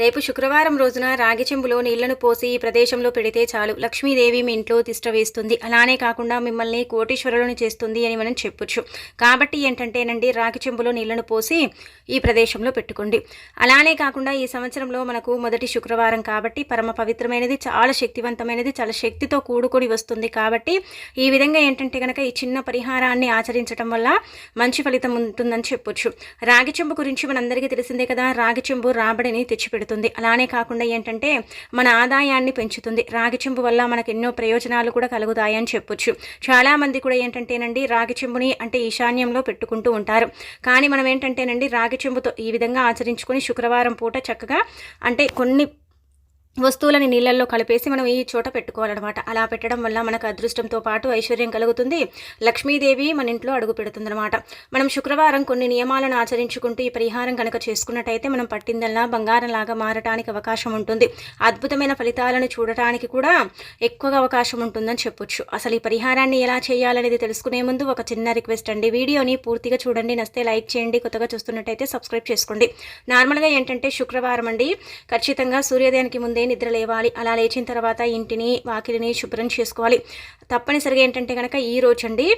రేపు శుక్రవారం రోజున రాగి చెంబులో నీళ్ళను పోసి ఈ ప్రదేశంలో పెడితే చాలు. లక్ష్మీదేవి మీ ఇంట్లో తిష్ట వేస్తుంది. అలానే కాకుండా మిమ్మల్ని కోటీశ్వరులను చేస్తుంది అని మనం చెప్పొచ్చు. కాబట్టి ఏంటంటేనండి రాగి చెంబులో నీళ్ళను పోసి ఈ ప్రదేశంలో పెట్టుకోండి. అలానే కాకుండా ఈ సంవత్సరంలో మనకు మొదటి శుక్రవారం కాబట్టి పరమ పవిత్రమైనది చాలా శక్తివంతమైనది చాలా శక్తితో కూడుకొని వస్తుంది. కాబట్టి ఈ విధంగా ఏంటంటే కనుక ఈ చిన్న పరిహారాన్ని ఆచరించడం వల్ల మంచి ఫలితం ఉంటుందని చెప్పొచ్చు. రాగి చెంబు గురించి మనందరికీ తెలిసిందే కదా రాగి చెంబు రాబడిని తెచ్చిపెడుతుంది. అలానే కాకుండా ఏంటంటే మన ఆదాయాన్ని పెంచుతుంది. రాగి చెంబు వల్ల మనకు ఎన్నో ప్రయోజనాలు కూడా కలుగుతాయని చెప్పొచ్చు. చాలా మంది కూడా ఏంటంటేనండి రాగి చెంబుని అంటే ఈశాన్యంలో పెట్టుకుంటూ ఉంటారు. కానీ మనం ఏంటంటేనండి రాగి చెంబుతో ఈ విధంగా ఆచరించుకొని శుక్రవారం పూట చక్కగా అంటే కొన్ని వస్తువులని నీళ్ళల్లో కలిపేసి మనం ఈ చోట పెట్టుకోవాలన్నమాట. అలా పెట్టడం వల్ల మనకు అదృష్టంతో పాటు ఐశ్వర్యం కలుగుతుంది. లక్ష్మీదేవి మన ఇంట్లో అడుగు పెడుతుందన్నమాట. మనం శుక్రవారం కొన్ని నియమాలను ఆచరించుకుంటూ ఈ పరిహారం కనుక చేసుకున్నట్టయితే మనం పట్టిందల్లా బంగారంలాగా మారటానికి అవకాశం ఉంటుంది. అద్భుతమైన ఫలితాలను చూడటానికి కూడా ఎక్కువగా అవకాశం ఉంటుందని చెప్పొచ్చు. అసలు ఈ పరిహారాన్ని ఎలా చేయాలనేది తెలుసుకునే ముందు ఒక చిన్న రిక్వెస్ట్ అండి. వీడియోని పూర్తిగా చూడండి. నస్తే లైక్ చేయండి. కొత్తగా చూస్తున్నట్టయితే సబ్స్క్రైబ్ చేసుకోండి. నార్మల్గా ఏంటంటే శుక్రవారం అండి. ఖచ్చితంగా సూర్యోదయానికి ముందే నిద్ర లేవాలి. అలా లేచిన తర్వాత ఇంటిని వాకిలిని శుభ్రం చేసుకోవాలి. తప్పనిసరిగా ఏంటంటే కనుక ఈ రోజు అండి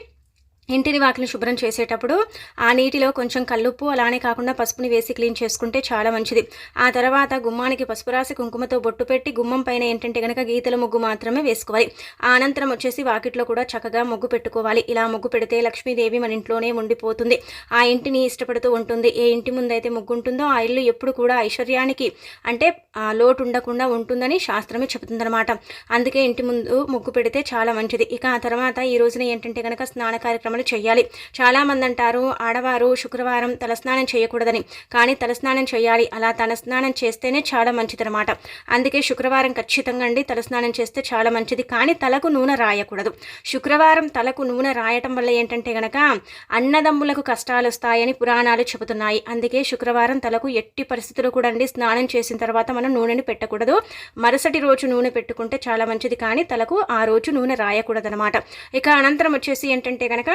ఇంటిని వాకిని శుభ్రం చేసేటప్పుడు ఆ నీటిలో కొంచెం కల్లుప్పు అలానే కాకుండా పసుపుని వేసి క్లీన్ చేసుకుంటే చాలా మంచిది. ఆ తర్వాత గుమ్మానికి పసుపు రాసి కుంకుమతో బొట్టు పెట్టి గుమ్మం పైన ఏంటంటే కనుక గీతల ముగ్గు మాత్రమే వేసుకోవాలి. ఆ అనంతరం వచ్చేసి వాకిట్లో కూడా చక్కగా ముగ్గు పెట్టుకోవాలి. ఇలా ముగ్గు పెడితే లక్ష్మీదేవి మన ఇంట్లోనే ఉండిపోతుంది. ఆ ఇంటిని ఇష్టపడుతూ ఉంటుంది. ఏ ఇంటి ముందైతే ముగ్గు ఉంటుందో ఆ ఇల్లు ఎప్పుడు కూడా ఐశ్వర్యానికి అంటే ఆ లోటు ఉండకుండా ఉంటుందని శాస్త్రమే చెబుతుందన్నమాట. అందుకే ఇంటి ముందు ముగ్గు పెడితే చాలా మంచిది. ఇక ఆ తర్వాత ఈ రోజున ఏంటంటే కనుక స్నాన కార్యక్రమం కార్యక్రమాలు చేయాలి చాలామంది అంటారు ఆడవారు శుక్రవారం తలస్నానం చేయకూడదని కానీ తలస్నానం చేయాలి అలా తలస్నానం చేస్తేనే చాలా మంచిదన్నమాట. అందుకే శుక్రవారం ఖచ్చితంగా అండి తలస్నానం చేస్తే చాలా మంచిది. కానీ తలకు నూనె రాయకూడదు. శుక్రవారం తలకు నూనె రాయటం వల్ల ఏంటంటే గనక అన్నదమ్ములకు కష్టాలు వస్తాయని పురాణాలు చెబుతున్నాయి. అందుకే శుక్రవారం తలకు ఎట్టి పరిస్థితులు కూడా అండి స్నానం చేసిన తర్వాత మనం నూనెని పెట్టకూడదు. మరుసటి రోజు నూనె పెట్టుకుంటే చాలా మంచిది. కానీ తలకు ఆ రోజు నూనె రాయకూడదనమాట ఇక అనంతరం వచ్చేసి ఏంటంటే కనుక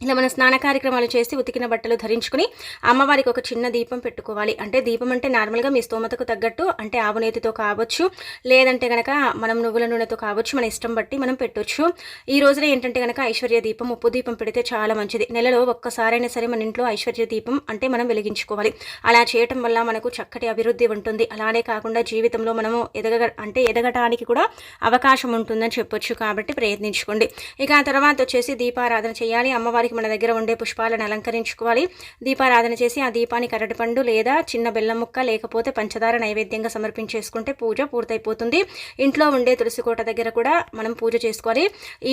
ఇలా మనం స్నాన కార్యక్రమాలు చేసి ఉతికిన బట్టలు ధరించుకుని అమ్మవారికి ఒక చిన్న దీపం పెట్టుకోవాలి. అంటే దీపం అంటే నార్మల్గా మీ స్తోమతకు తగ్గట్టు అంటే ఆవు నేతితో కావచ్చు లేదంటే కనుక మనం నువ్వుల నూనెతో కావచ్చు మన ఇష్టం బట్టి మనం పెట్టొచ్చు. ఈ రోజున ఏంటంటే కనుక ఐశ్వర్య దీపం ఉప్పు దీపం పెడితే చాలా మంచిది. నెలలో ఒక్కసారైనా సరే మన ఇంట్లో ఐశ్వర్య దీపం అంటే మనం వెలిగించుకోవాలి. అలా చేయటం వల్ల మనకు చక్కటి అభివృద్ధి ఉంటుంది. అలానే కాకుండా జీవితంలో మనము ఎదగ అంటే ఎదగటానికి కూడా అవకాశం ఉంటుందని చెప్పొచ్చు. కాబట్టి ప్రయత్నించుకోండి. ఇక ఆ తర్వాత వచ్చేసి దీపారాధన చేయాలి. అమ్మవారి వారికి మన దగ్గర ఉండే పుష్పాలను అలంకరించుకోవాలి. దీపారాధన చేసి ఆ దీపానికి అరటిపండు లేదా చిన్న బెల్లం ముక్క లేకపోతే పంచదార నైవేద్యంగా సమర్పించేసుకుంటే పూజ పూర్తయిపోతుంది. ఇంట్లో ఉండే తులసి కోట దగ్గర కూడా మనం పూజ చేసుకోవాలి.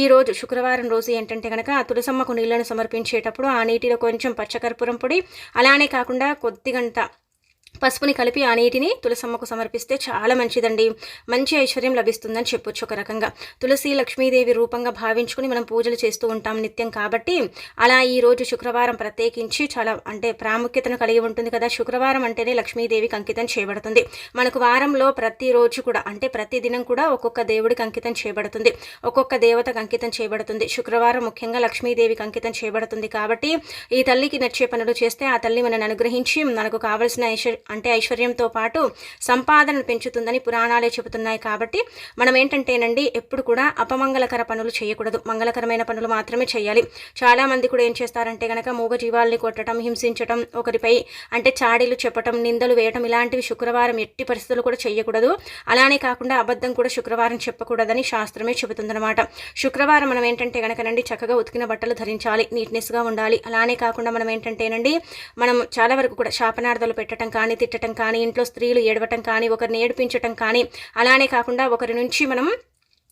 ఈ రోజు శుక్రవారం రోజు ఏంటంటే కనుక ఆ తులసమ్మకు నీళ్ళను సమర్పించేటప్పుడు ఆ నీటిలో కొంచెం పచ్చకర్పూరం పొడి అలానే కాకుండా కొద్దిగంట పసుపుని కలిపి ఆ నీటిని తులసమ్మకు సమర్పిస్తే చాలా మంచిదండి. మంచి ఐశ్వర్యం లభిస్తుందని చెప్పొచ్చు ఒక రకంగా. తులసి లక్ష్మీదేవి రూపంగా భావించుకుని మనం పూజలు చేస్తూ ఉంటాం నిత్యం కాబట్టి అలా ఈ రోజు శుక్రవారం ప్రత్యేకించి చాలా అంటే ప్రాముఖ్యతను కలిగి ఉంటుంది కదా. శుక్రవారం అంటేనే లక్ష్మీదేవికి అంకితం చేయబడుతుంది. మనకు వారంలో ప్రతిరోజు కూడా అంటే ప్రతి దినం కూడా ఒక్కొక్క దేవుడికి అంకితం చేయబడుతుంది. ఒక్కొక్క దేవతకు అంకితం చేయబడుతుంది. శుక్రవారం ముఖ్యంగా లక్ష్మీదేవికి అంకితం చేయబడుతుంది కాబట్టి ఈ తల్లికి నచ్చే పనులు చేస్తే ఆ తల్లి మనల్ని అనుగ్రహించి మనకు కావలసిన ఐశ్వర్య అంటే ఐశ్వర్యంతో పాటు సంపాదనను పెంచుతుందని పురాణాలే చెబుతున్నాయి కాబట్టి మనం ఏంటంటేనండి ఎప్పుడు కూడా అపమంగళకర పనులు చేయకూడదు. మంగళకరమైన పనులు మాత్రమే చేయాలి. చాలా మంది కూడా ఏం చేస్తారంటే కనుక మూగ జీవాల్ని కొట్టడం హింసించడం ఒకరిపై అంటే చాడీలు చెప్పటం నిందలు వేయటం ఇలాంటివి శుక్రవారం ఎట్టి పరిస్థితులు కూడా చేయకూడదు అలానే కాకుండా అబద్ధం కూడా శుక్రవారం చెప్పకూడదని శాస్త్రమే చెబుతుందన్నమాట. శుక్రవారం మనం ఏంటంటే కనుకనండి చక్కగా ఉతికిన బట్టలు ధరించాలి నీట్నెస్గా ఉండాలి. అలానే కాకుండా మనం ఏంటంటేనండి మనం చాలా వరకు కూడా శాపనార్థాలు పెట్టడం కానీ తిట్టడం కానీ ఇంట్లో స్త్రీలు ఏడవటం కానీ ఒకరిని ఏడిపించటం కానీ అలానే కాకుండా ఒకరి నుంచి మనం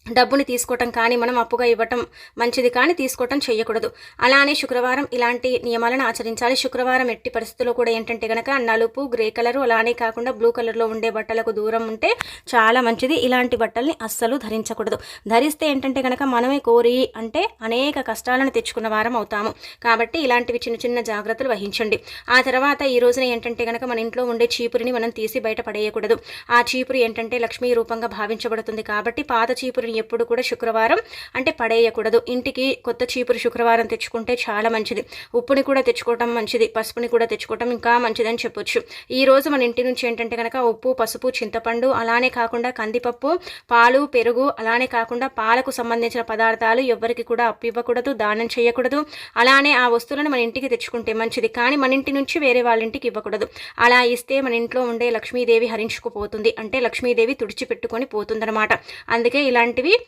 డబ్బుని తీసుకోవటం కానీ మనం అప్పుగా ఇవ్వటం మంచిది కానీ తీసుకోవటం చేయకూడదు అలానే శుక్రవారం ఇలాంటి నియమాలను ఆచరించాలి. శుక్రవారం ఎట్టి పరిస్థితుల్లో కూడా ఏంటంటే కనుక నలుపు గ్రే కలరు అలానే కాకుండా బ్లూ కలర్లో ఉండే బట్టలకు దూరం ఉంటే చాలా మంచిది. ఇలాంటి బట్టల్ని అస్సలు ధరించకూడదు. ధరిస్తే ఏంటంటే కనుక మనమే కోరి అంటే అనేక కష్టాలను తెచ్చుకున్న వారం అవుతాము. కాబట్టి ఇలాంటివి చిన్న చిన్న జాగ్రత్తలు వహించండి. ఆ తర్వాత ఈ రోజున ఏంటంటే కనుక మన ఇంట్లో ఉండే చీపురిని మనం తీసి బయట పడేయకూడదు. ఆ చీపురు ఏంటంటే లక్ష్మీ రూపంగా భావించబడుతుంది కాబట్టి పాత చీపురిని చీపురుని ఎప్పుడు కూడా శుక్రవారం అంటే పడేయకూడదు. ఇంటికి కొత్త చీపురు శుక్రవారం తెచ్చుకుంటే చాలా మంచిది. ఉప్పుని కూడా తెచ్చుకోవటం మంచిది. పసుపుని కూడా తెచ్చుకోవటం ఇంకా మంచిదని చెప్పొచ్చు. ఈ రోజు మన ఇంటి నుంచి ఏంటంటే కనుక ఉప్పు పసుపు చింతపండు అలానే కాకుండా కందిపప్పు పాలు పెరుగు అలానే కాకుండా పాలకు సంబంధించిన పదార్థాలు ఎవరికి కూడా అప్పు ఇవ్వకూడదు దానం చేయకూడదు. అలానే ఆ వస్తువులను మన ఇంటికి తెచ్చుకుంటే మంచిది. కానీ మన ఇంటి నుంచి వేరే వాళ్ళ ఇంటికి ఇవ్వకూడదు. అలా ఇస్తే మన ఇంట్లో ఉండే లక్ష్మీదేవి హరించుకుపోతుంది. అంటే లక్ష్మీదేవి తుడిచిపెట్టుకొని పోతుందన్నమాట. అందుకే ఇలాంటి ఇలాంటివి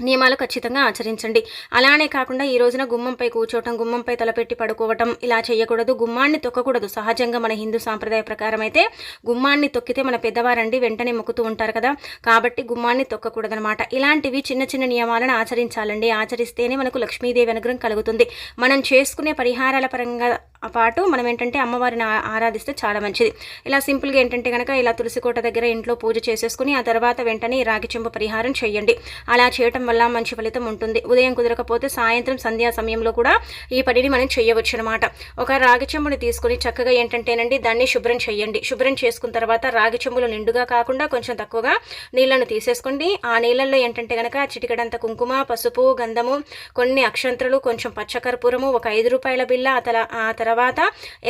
నియమాలు ఖచ్చితంగా ఆచరించండి. అలానే కాకుండా ఈ రోజున గుమ్మంపై కూర్చోవటం గుమ్మంపై తలపెట్టి పడుకోవటం ఇలా చేయకూడదు. గుమ్మాన్ని తొక్కకూడదు. సహజంగా మన హిందూ సాంప్రదాయ ప్రకారం అయితే గుమ్మాన్ని తొక్కితే మన పెద్దవారండి వెంటనే మొక్కుతూ ఉంటారు కదా. కాబట్టి గుమ్మాన్ని తొక్కకూడదనమాట. ఇలాంటివి చిన్న చిన్న నియమాలను ఆచరించాలండి. ఆచరిస్తేనే మనకు లక్ష్మీదేవి అనుగ్రహం కలుగుతుంది. మనం చేసుకునే పరిహారాల పరంగా పాటు మనం ఏంటంటే అమ్మవారిని ఆరాధిస్తే చాలా మంచిది. ఇలా సింపుల్గా ఏంటంటే కనుక ఇలా తులసికోట దగ్గర ఇంట్లో పూజ చేసేసుకుని ఆ తర్వాత వెంటనే రాగి చెంబు పరిహారం చేయండి. అలా చేయటం వల్ల మంచి ఫలితం ఉంటుంది. ఉదయం కుదరకపోతే సాయంత్రం సంధ్యా సమయంలో కూడా ఈ పనిని మనం చేయవచ్చు అనమాట ఒక రాగి చెంబుని తీసుకుని చక్కగా ఏంటంటేనండి దాన్ని శుభ్రం చేయండి. శుభ్రం చేసుకున్న తర్వాత రాగి చెంబులు నిండుగా కాకుండా కొంచెం తక్కువగా నీళ్ళను తీసేసుకోండి. ఆ నీళ్ళల్లో ఏంటంటే కనుక చిటికడంత కుంకుమ పసుపు గంధము కొన్ని అక్షంతలు కొంచెం పచ్చకర్పూరము ఒక ఐదు రూపాయల బిల్ల ఆ తర్వాత తర్వాత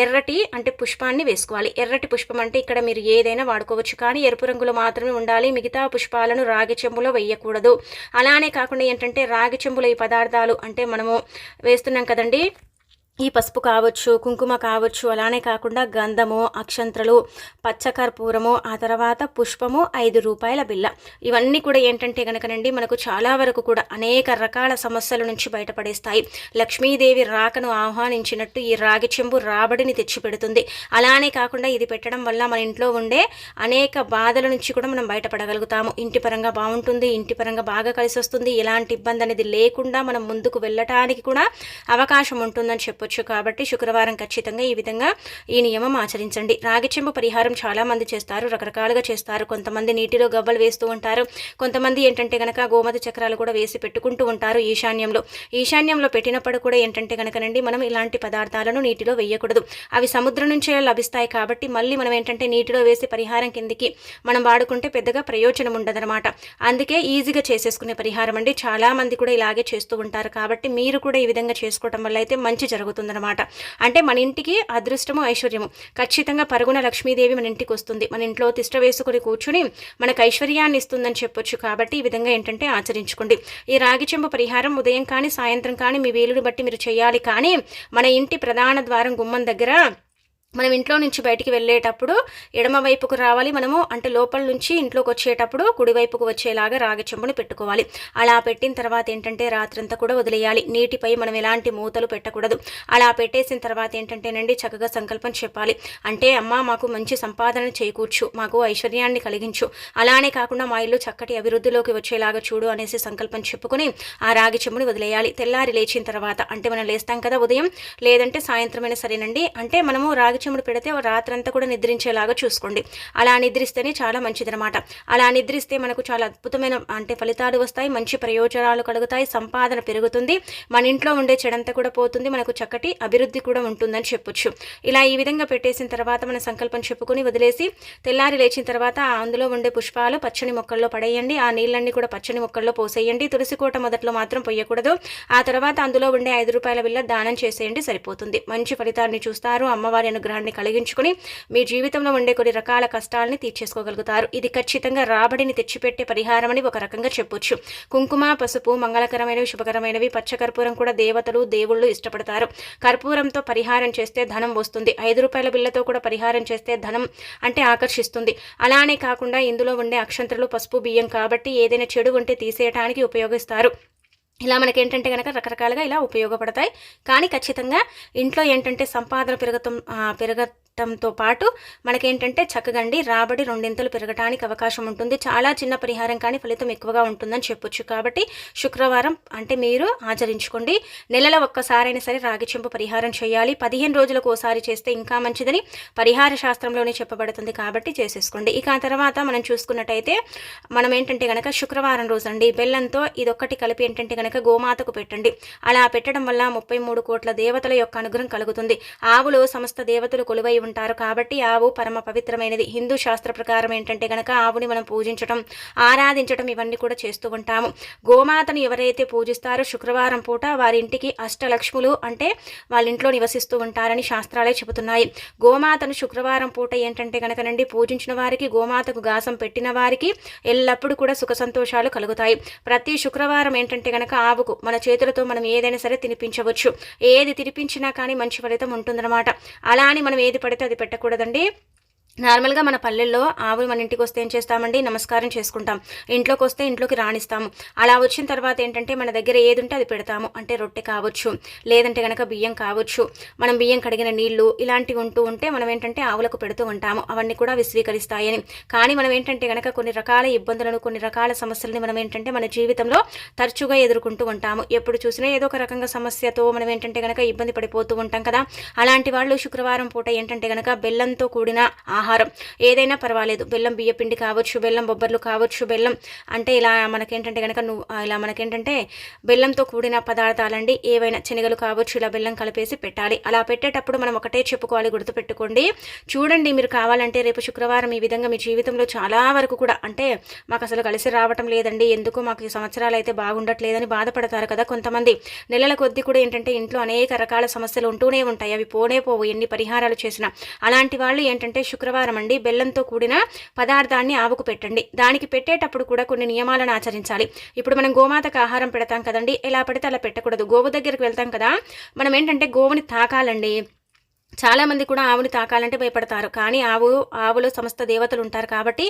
ఎర్రటి అంటే పుష్పాన్ని వేసుకోవాలి. ఎర్రటి పుష్పం అంటే ఇక్కడ మీరు ఏదైనా వాడుకోవచ్చు కానీ ఎరుపు రంగులో మాత్రమే ఉండాలి. మిగతా పుష్పాలను రాగి చెంబులో వేయకూడదు. అలానే కాకుండా ఏంటంటే రాగి చెంబుల ఈ పదార్థాలు అంటే మనము వేస్తున్నాం కదండి. ఈ పసుపు కావచ్చు కుంకుమ కావచ్చు అలానే కాకుండా గంధము అక్షంత్రలు పచ్చకర్పూరము ఆ తర్వాత పుష్పము ఐదు రూపాయల బిల్ల ఇవన్నీ కూడా ఏంటంటే కనుకనండి మనకు చాలా వరకు కూడా అనేక రకాల సమస్యల నుంచి బయటపడేస్తాయి. లక్ష్మీదేవి రాకను ఆహ్వానించినట్టు ఈ రాగి చెంబు రాబడిని తెచ్చిపెడుతుంది. అలానే కాకుండా ఇది పెట్టడం వల్ల మన ఇంట్లో ఉండే అనేక బాధల నుంచి కూడా మనం బయటపడగలుగుతాము. ఇంటి పరంగా బాగుంటుంది ఇంటి పరంగా బాగా కలిసి వస్తుంది ఎలాంటి ఇబ్బంది అనేది లేకుండా మనం ముందుకు వెళ్ళటానికి కూడా అవకాశం ఉంటుందని చెప్పొచ్చు. చేసుకోవచ్చు కాబట్టి శుక్రవారం ఖచ్చితంగా ఈ విధంగా ఈ నియమం ఆచరించండి. రాగిచెంబు పరిహారం చాలామంది చేస్తారు రకరకాలుగా చేస్తారు. కొంతమంది నీటిలో గవ్వలు వేస్తూ ఉంటారు. కొంతమంది ఏంటంటే గనక గోమతి చక్రాలు కూడా వేసి పెట్టుకుంటూ ఉంటారు ఈశాన్యంలో. ఈశాన్యంలో పెట్టినప్పుడు కూడా ఏంటంటే కనుకనండి మనం ఇలాంటి పదార్థాలను నీటిలో వేయకూడదు. అవి సముద్రం నుంచే లభిస్తాయి కాబట్టి మళ్ళీ మనం ఏంటంటే నీటిలో వేసి పరిహారం కిందికి మనం వాడుకుంటే పెద్దగా ప్రయోజనం ఉండదనమాట అందుకే ఈజీగా చేసేసుకునే పరిహారం అండి. చాలామంది కూడా ఇలాగే చేస్తూ ఉంటారు కాబట్టి మీరు కూడా ఈ విధంగా చేసుకోవటం వల్ల అయితే మంచి జరుగుతుంది. అవుతుందన్నమాట అంటే మన ఇంటికి అదృష్టము ఐశ్వర్యము. ఖచ్చితంగా పరుగున లక్ష్మీదేవి మన ఇంటికి వస్తుంది. మన ఇంట్లో తిష్ట వేసుకుని కూర్చుని మనకు ఐశ్వర్యాన్ని ఇస్తుందని చెప్పొచ్చు కాబట్టి ఈ విధంగా ఏంటంటే ఆచరించుకోండి. ఈ రాగి చెంబు పరిహారం ఉదయం కానీ సాయంత్రం కానీ మీ వీలుని బట్టి మీరు చేయాలి. కానీ మన ఇంటి ప్రధాన ద్వారం గుమ్మం దగ్గర మనం ఇంట్లో నుంచి బయటికి వెళ్ళేటప్పుడు ఎడమ వైపుకు రావాలి మనము. అంటే లోపల నుంచి ఇంట్లోకి వచ్చేటప్పుడు కుడివైపుకు వచ్చేలాగా రాగి చెంబుని పెట్టుకోవాలి. అలా పెట్టిన తర్వాత ఏంటంటే రాత్రంతా కూడా వదిలేయాలి. నీటిపై మనం ఎలాంటి మూతలు పెట్టకూడదు. అలా పెట్టేసిన తర్వాత ఏంటంటేనండి చక్కగా సంకల్పం చెప్పాలి. అంటే అమ్మ మాకు మంచి సంపాదన చేకూర్చు. మాకు ఐశ్వర్యాన్ని కలిగించు. అలానే కాకుండా మా ఇల్లు చక్కటి అభివృద్ధిలోకి వచ్చేలాగా చూడు అనేసి సంకల్పం చెప్పుకొని ఆ రాగి చెంబుని వదిలేయాలి. తెల్లారి లేచిన తర్వాత అంటే మనం లేస్తాం కదా ఉదయం లేదంటే సాయంత్రమైనా సరేనండి. అంటే మనము రాగి చెముడు పెడితే రాత్రంతా కూడా నిద్రించేలాగా చూసుకోండి. అలా నిద్రిస్తేనే చాలా మంచిదనమాట అలా నిద్రిస్తే మనకు చాలా అద్భుతమైన అంటే ఫలితాలు వస్తాయి మంచి ప్రయోజనాలు కలుగుతాయి సంపాదన పెరుగుతుంది మన ఇంట్లో ఉండే చెడంతా కూడా పోతుంది మనకు చక్కటి అభివృద్ధి కూడా ఉంటుందని చెప్పొచ్చు. ఇలా ఈ విధంగా పెట్టేసిన తర్వాత మన సంకల్పం చెప్పుకొని వదిలేసి తెల్లారి లేచిన తర్వాత అందులో ఉండే పుష్పాలు పచ్చని మొక్కల్లో పడేయండి ఆ నీళ్ళన్నీ కూడా పచ్చని మొక్కల్లో పోసేయండి తులసి కోట మొదట్లో మాత్రం పోయకూడదు ఆ తర్వాత అందులో ఉండే ఐదు రూపాయల బిల్ల దానం చేసేయండి సరిపోతుంది. మంచి ఫలితాన్ని చూస్తారు అమ్మవారి అనుగ్రహం అనుగ్రహాన్ని కలిగించుకుని మీ జీవితంలో ఉండే కొన్ని రకాల కష్టాలని తీర్చేసుకోగలుగుతారు. ఇది ఖచ్చితంగా రాబడిని తెచ్చిపెట్టే పరిహారం అని ఒక రకంగా చెప్పొచ్చు. కుంకుమ పసుపు మంగళకరమైనవి శుభకరమైనవి పచ్చకర్పూరం కూడా దేవతలు దేవుళ్ళు ఇష్టపడతారు. కర్పూరంతో పరిహారం చేస్తే ధనం వస్తుంది. ఐదు రూపాయల బిల్లతో కూడా పరిహారం చేస్తే ధనం అంటే ఆకర్షిస్తుంది. అలానే కాకుండా ఇందులో ఉండే అక్షంతలు పసుపు బియ్యం కాబట్టి ఏదైనా చెడు ఉంటే తీసేయటానికి ఉపయోగిస్తారు. ఇలా మనకి ఏంటంటే కనుక రకరకాలుగా ఇలా ఉపయోగపడతాయి. కానీ ఖచ్చితంగా ఇంట్లో ఏంటంటే సంపాదన పెరగతం పెరగ పెరగటంతో పాటు మనకేంటంటే చక్కగండి రాబడి రెండింతలు పెరగడానికి అవకాశం ఉంటుంది. చాలా చిన్న పరిహారం కానీ ఫలితం ఎక్కువగా ఉంటుందని చెప్పొచ్చు. కాబట్టి శుక్రవారం అంటే మీరు ఆచరించుకోండి. నెలలో ఒక్కసారైనా సరే రాగి చెంపు పరిహారం చేయాలి. పదిహేను రోజులకు ఒకసారి చేస్తే ఇంకా మంచిదని పరిహార శాస్త్రంలోనే చెప్పబడుతుంది కాబట్టి చేసేసుకోండి. ఇక ఆ తర్వాత మనం చూసుకున్నట్టయితే మనం ఏంటంటే కనుక శుక్రవారం రోజు అండి బెల్లంతో ఇదొక్కటి కలిపి ఏంటంటే కనుక గనక గోమాతకు పెట్టండి. అలా పెట్టడం వల్ల ముప్పై మూడు కోట్ల దేవతల యొక్క అనుగ్రహం కలుగుతుంది. ఆవులో సమస్త దేవతలు కొలువై ఉంటారు కాబట్టి ఆవు పరమ పవిత్రమైనది. హిందూ శాస్త్ర ప్రకారం ఏంటంటే గనక ఆవుని మనం పూజించడం ఆరాధించడం ఇవన్నీ కూడా చేస్తూ ఉంటాము. గోమాతను ఎవరైతే పూజిస్తారో శుక్రవారం పూట వారి ఇంటికి అష్టలక్ష్ములు అంటే వాళ్ళ ఇంట్లో నివసిస్తూ ఉంటారని శాస్త్రాలే చెబుతున్నాయి. గోమాతను శుక్రవారం పూట ఏంటంటే కనుకనండి పూజించిన వారికి గోమాతకు గాసం పెట్టిన వారికి ఎల్లప్పుడూ కూడా సుఖ సంతోషాలు కలుగుతాయి. ప్రతి శుక్రవారం ఏంటంటే కనుక ఆవుకు మన చేతులతో మనం ఏదైనా సరే తినిపించవచ్చు. ఏది తినిపించినా కానీ మంచి ఫలితం ఉంటుందన్నమాట. అలా అని మనం ఏది పడితే అది పెట్టకూడదండి. నార్మల్గా మన పల్లెల్లో ఆవులు మన ఇంటికి వస్తే ఏం చేస్తామండి? నమస్కారం చేసుకుంటాం. ఇంట్లోకి వస్తే ఇంట్లోకి రాణిస్తాము. అలా వచ్చిన తర్వాత ఏంటంటే మన దగ్గర ఏది ఉంటే అది పెడతాము. అంటే రొట్టె కావచ్చు లేదంటే కనుక బియ్యం కావచ్చు. మనం బియ్యం కడిగిన నీళ్ళు ఇలాంటివి ఉంటూ ఉంటే మనం ఏంటంటే ఆవులకు పెడుతూ ఉంటాము. అవన్నీ కూడా విస్వీకరిస్తాయని కానీ మనం ఏంటంటే కనుక కొన్ని రకాల ఇబ్బందులను కొన్ని రకాల సమస్యలని మనం ఏంటంటే మన జీవితంలో తరచుగా ఎదుర్కొంటూ ఉంటాము. ఎప్పుడు చూసినా ఏదో ఒక రకంగా సమస్యతో మనం ఏంటంటే కనుక ఇబ్బంది పడిపోతూ ఉంటాం కదా. అలాంటి వాళ్ళు శుక్రవారం పూట ఏంటంటే కనుక బెల్లంతో కూడిన ఆహారం ఆహారం. ఏదైనా పర్వాలేదు. బెల్లం బియ్యపిండి కావచ్చు బెల్లం బొబ్బర్లు కావచ్చు బెల్లం అంటే ఇలా మనకేంటంటే కనుక నువ్వు ఇలా మనకేంటంటే బెల్లంతో కూడిన పదార్థాలండి. ఏవైనా శనగలు కావచ్చు ఇలా బెల్లం కలిపేసి పెట్టాలి. అలా పెట్టేటప్పుడు మనం ఒకటే చెప్పుకోవాలి గుర్తుపెట్టుకోండి. చూడండి మీరు కావాలంటే రేపు శుక్రవారం ఈ విధంగా మీ జీవితంలో చాలా వరకు కూడా అంటే మాకు అసలు కలిసి రావటం లేదండి. ఎందుకు? మాకు ఈ సంవత్సరాలు అయితే బాగుండట్లేదని బాధపడతారు కదా కొంతమంది. నెలల కొద్దీ కూడా ఏంటంటే ఇంట్లో అనేక రకాల సమస్యలు ఉంటూనే ఉంటాయి. అవి పోనే పోవు. ఎన్ని పరిహారాలు చేసినా. అలాంటి వాళ్ళు ఏంటంటే శుక్రవారం శుక్రవారం అండి బెల్లంతో కూడిన పదార్థాన్ని ఆవుకు పెట్టండి. దానికి పెట్టేటప్పుడు కూడా కొన్ని నియమాలను ఆచరించాలి. ఇప్పుడు మనం గోమాతకు ఆహారం పెడతాం కదండి ఎలా పడితే అలా పెట్టకూడదు. గోవు దగ్గరికి వెళ్తాం కదా మనం ఏంటంటే గోవుని తాకాలండి. చాలామంది కూడా ఆవుని తాకాలంటే భయపడతారు. కానీ ఆవు ఆవులో సమస్త దేవతలు ఉంటారు కాబట్టి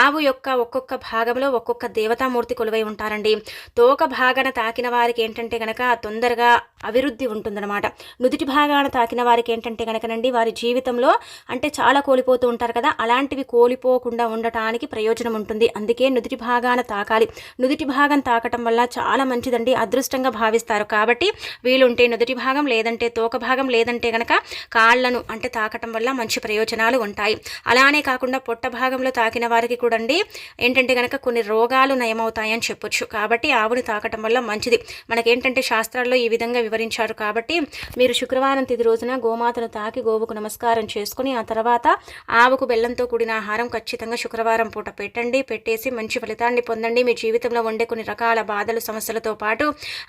ఆవు యొక్క ఒక్కొక్క భాగంలో ఒక్కొక్క దేవతామూర్తి కొలువై ఉంటారండి. తోక భాగాన తాకిన వారికి ఏంటంటే కనుక తొందరగా అభివృద్ధి ఉంటుందన్నమాట. నుదుటి భాగాన తాకిన వారికి ఏంటంటే కనుకనండి వారి జీవితంలో అంటే చాలా కోల్పోతూ ఉంటారు కదా అలాంటివి కోల్పోకుండా ఉండటానికి ప్రయోజనం ఉంటుంది. అందుకే నుదుటి భాగాన తాకాలి. నుదుటి భాగం తాకటం వల్ల చాలా మంచిదండి అదృష్టంగా భావిస్తారు. కాబట్టి వీలుంటే నుదుటి భాగం లేదంటే తోక భాగం లేదంటే కనుక కాళ్ళను అంటే తాకటం వల్ల మంచి ప్రయోజనాలు ఉంటాయి. అలానే కాకుండా పొట్ట భాగంలో తాకిన వారికి కూడా ఏంటంటే కనుక కొన్ని రోగాలు నయమవుతాయని చెప్పొచ్చు. కాబట్టి ఆవుని తాకటం వల్ల మంచిది. మనకేంటంటే శాస్త్రాల్లో ఈ విధంగా వివరించారు కాబట్టి మీరు శుక్రవారం తిది రోజున గోమాతను తాకి గోవుకు నమస్కారం చేసుకుని ఆ తర్వాత ఆవుకు బెల్లంతో కూడిన ఆహారం ఖచ్చితంగా శుక్రవారం పూట పెట్టండి. పెట్టేసి మంచి ఫలితాన్ని పొందండి. మీ జీవితంలో ఉండే కొన్ని రకాల బాధలు సమస్యలతో పాటు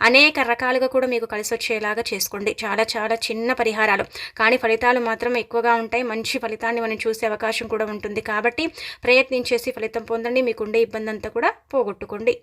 అనేక రకాలుగా కూడా మీకు కలిసి వచ్చేలాగా చేసుకోండి. చాలా చాలా చిన్న పరిహారాలు. కానీ ఫలితాలు మాత్రం ఎక్కువగా ఉంటాయి. మంచి ఫలితాన్ని మనం చూసే అవకాశం కూడా ఉంటుంది. కాబట్టి ప్రయత్నించేసి ఫలితం పొందండి. మీకుండే ఇబ్బంది అంతా కూడా పోగొట్టుకోండి.